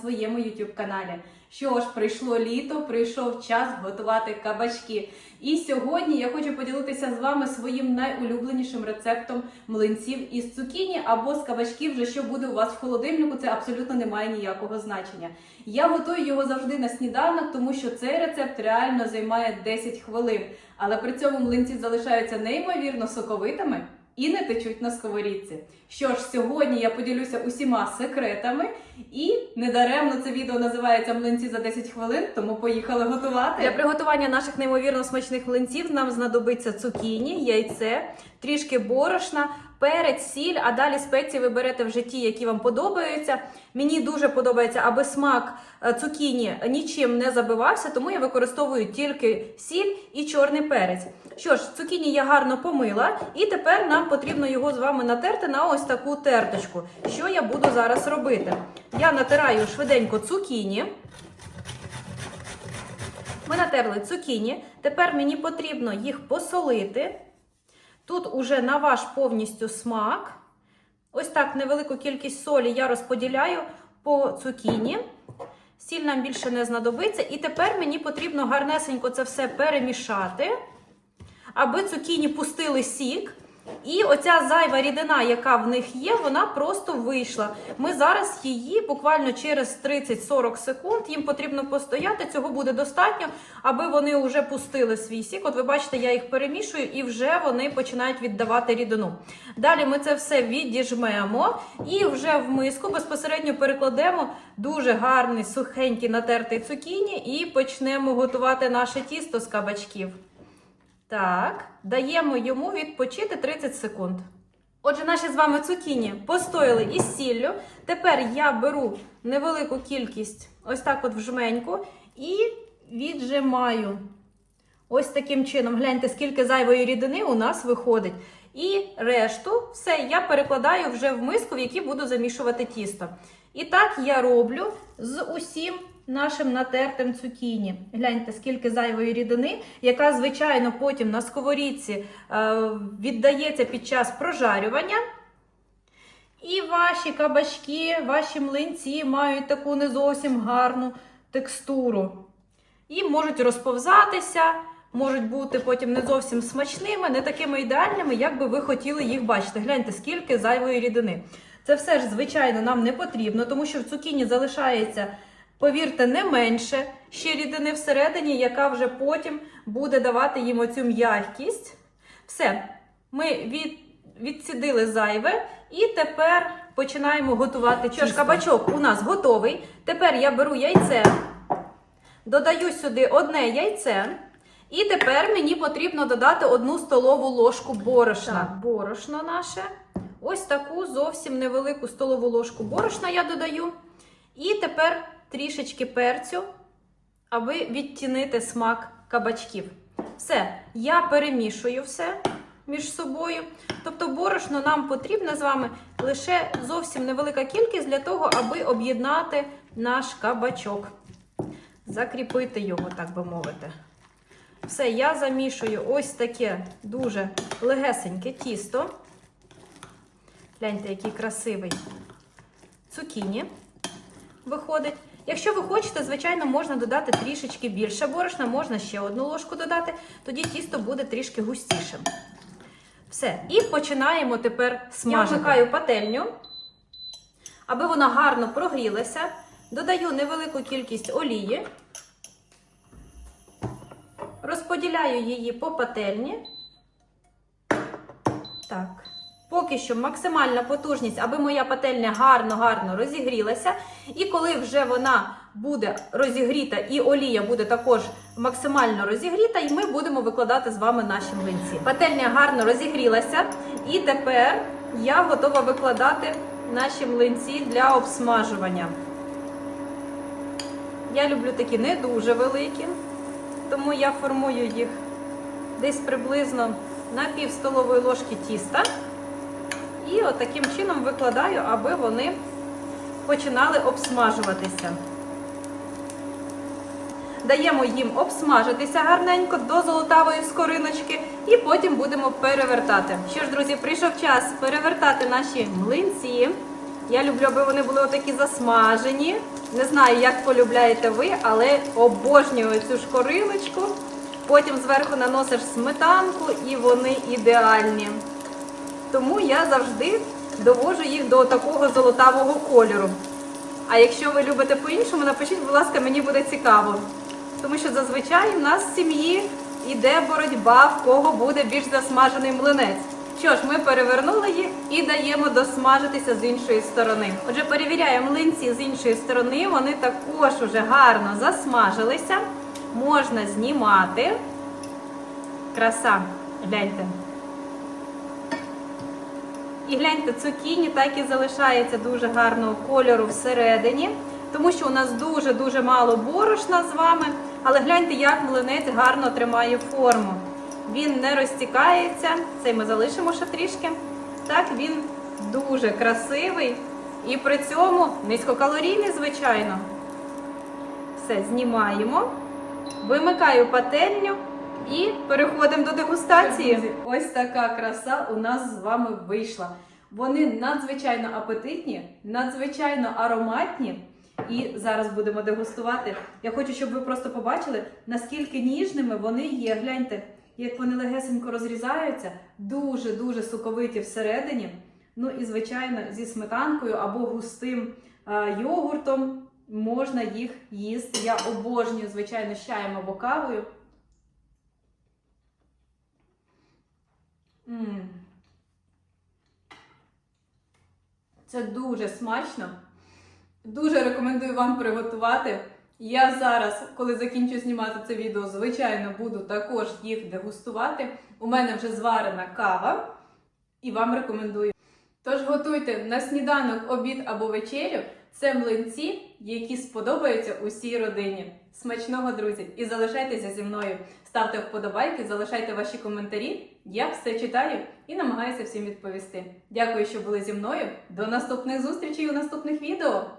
своєму YouTube каналі. Що ж, прийшло літо, прийшов час готувати кабачки. І сьогодні я хочу поділитися з вами своїм найулюбленішим рецептом млинців із цукіні або з кабачків, вже що буде у вас в холодильнику, це абсолютно не має ніякого значення. Я готую його завжди на сніданок, тому що цей рецепт реально займає 10 хвилин. Але при цьому млинці залишаються неймовірно соковитими і не течуть на сковорідці. Що ж, сьогодні я поділюся усіма секретами, і недаремно це відео називається Млинці за 10 хвилин, тому поїхали готувати. Для приготування наших неймовірно смачних млинців нам знадобиться цукіні, яйце, трішки борошна, перець, сіль, а далі спеції ви берете вже ті, які вам подобаються. Мені дуже подобається, аби смак е, цукіні нічим не забивався, тому я використовую тільки сіль і чорний перець. Що ж, цукіні я гарно помила, і тепер нам потрібно його з вами натерти на ось таку терточку. Що я буду зараз робити? Я натираю швиденько цукіні. Ми натерли цукіні. Тепер мені потрібно їх посолити. Тут уже на ваш повністю смак. Ось так невелику кількість солі я розподіляю по цукіні. Сіль нам більше не знадобиться. І тепер мені потрібно гарнесенько це все перемішати, аби цукіні пустили сік. І оця зайва рідина, яка в них є, вона просто вийшла. Ми зараз її буквально через 30-40 секунд їм потрібно постояти. Цього буде достатньо, аби вони вже пустили свій сік. От ви бачите, я їх перемішую і вже вони починають віддавати рідину. Далі ми це все відіжмемо і вже в миску безпосередньо перекладемо дуже гарний сухенький натертий цукіні і почнемо готувати наше тісто з кабачків. Так, даємо йому відпочити 30 секунд. Отже, наші з вами цукіні постояли із сіллю. Тепер я беру невелику кількість, ось так от в жменьку, і віджимаю. Ось таким чином. Гляньте, скільки зайвої рідини у нас виходить. І решту все я перекладаю вже в миску, в якій буду замішувати тісто. І так я роблю з усім нашим натертим цукіні. Гляньте, скільки зайвої рідини, яка, звичайно, потім на сковорідці е, віддається під час прожарювання. І ваші кабачки, ваші млинці мають таку не зовсім гарну текстуру. І можуть розповзатися, можуть бути потім не зовсім смачними, не такими ідеальними, як би ви хотіли їх бачити. Гляньте, скільки зайвої рідини. Це все ж, звичайно, нам не потрібно, тому що в цукіні залишається, повірте, не менше ще рідини всередині, яка вже потім буде давати їм оцю м'якість. Все, ми від, відсідили зайве і тепер починаємо готувати. Ж, кабачок у нас готовий. Тепер я беру яйце, додаю сюди одне яйце. І тепер мені потрібно додати одну столову ложку борошна. Так, борошно наше. Ось таку зовсім невелику столову ложку борошна я додаю. І тепер трішечки перцю, аби відтінити смак кабачків. Все, я перемішую все між собою. Тобто, борошно нам потрібно з вами лише зовсім невелика кількість для того, аби об'єднати наш кабачок. Закріпити його, так би мовити. Все, я замішую ось таке дуже легесеньке тісто. Гляньте, який красивий цукіні виходить. Якщо ви хочете, звичайно, можна додати трішечки більше борошна, можна ще одну ложку додати, тоді тісто буде трішки густішим. Все. І починаємо тепер смажити. Я вмикаю пательню, аби вона гарно прогрілася. Додаю невелику кількість олії, розподіляю її по пательні. Так. Поки що максимальна потужність, аби моя пательня гарно-гарно розігрілася. І коли вже вона буде розігріта, і олія буде також максимально розігріта, і ми будемо викладати з вами наші млинці. Пательня гарно розігрілася, і тепер я готова викладати наші млинці для обсмажування. Я люблю такі не дуже великі, тому я формую їх десь приблизно на пів столової ложки тіста. І от таким чином викладаю, аби вони починали обсмажуватися. Даємо їм обсмажитися гарненько до золотавої скориночки і потім будемо перевертати. Що ж, друзі, прийшов час перевертати наші млинці. Я люблю, аби вони були отакі засмажені. Не знаю, як полюбляєте ви, але обожнюю цю шкорилочку. Потім зверху наносиш сметанку і вони ідеальні. Тому я завжди довожу їх до такого золотавого кольору. А якщо ви любите по-іншому, напишіть, будь ласка, мені буде цікаво. Тому що зазвичай в нас в сім'ї йде боротьба, в кого буде більш засмажений млинець. Що ж, ми перевернули їх і даємо досмажитися з іншої сторони. Отже, перевіряємо млинці з іншої сторони. Вони також уже гарно засмажилися. Можна знімати. Краса, гляньте. І гляньте, цукіні так і залишається дуже гарного кольору всередині, тому що у нас дуже-дуже мало борошна з вами. Але гляньте, як млинець гарно тримає форму. Він не розтікається, цей ми залишимо ще трішки. Так, він дуже красивий і при цьому низькокалорійний, звичайно. Все, знімаємо. Вимикаю пательню і переходимо до дегустації. Ось така краса у нас з вами вийшла. Вони надзвичайно апетитні, надзвичайно ароматні. І зараз будемо дегустувати. Я хочу, щоб ви просто побачили, наскільки ніжними вони є. Гляньте, як вони легесенько розрізаються, дуже-дуже соковиті всередині. Ну і, звичайно, зі сметанкою або густим а, йогуртом можна їх їсти. Я обожнюю, звичайно, з чаєм або кавою. Це дуже смачно. Дуже рекомендую вам приготувати. Я зараз, коли закінчу знімати це відео, звичайно, буду також їх дегустувати. У мене вже зварена кава і вам рекомендую. Тож готуйте на сніданок, обід або вечерю. Це млинці, які сподобаються усій родині. Смачного, друзі! І залишайтеся зі мною. Ставте вподобайки, залишайте ваші коментарі. Я все читаю і намагаюся всім відповісти. Дякую, що були зі мною. До наступних зустрічей у наступних відео!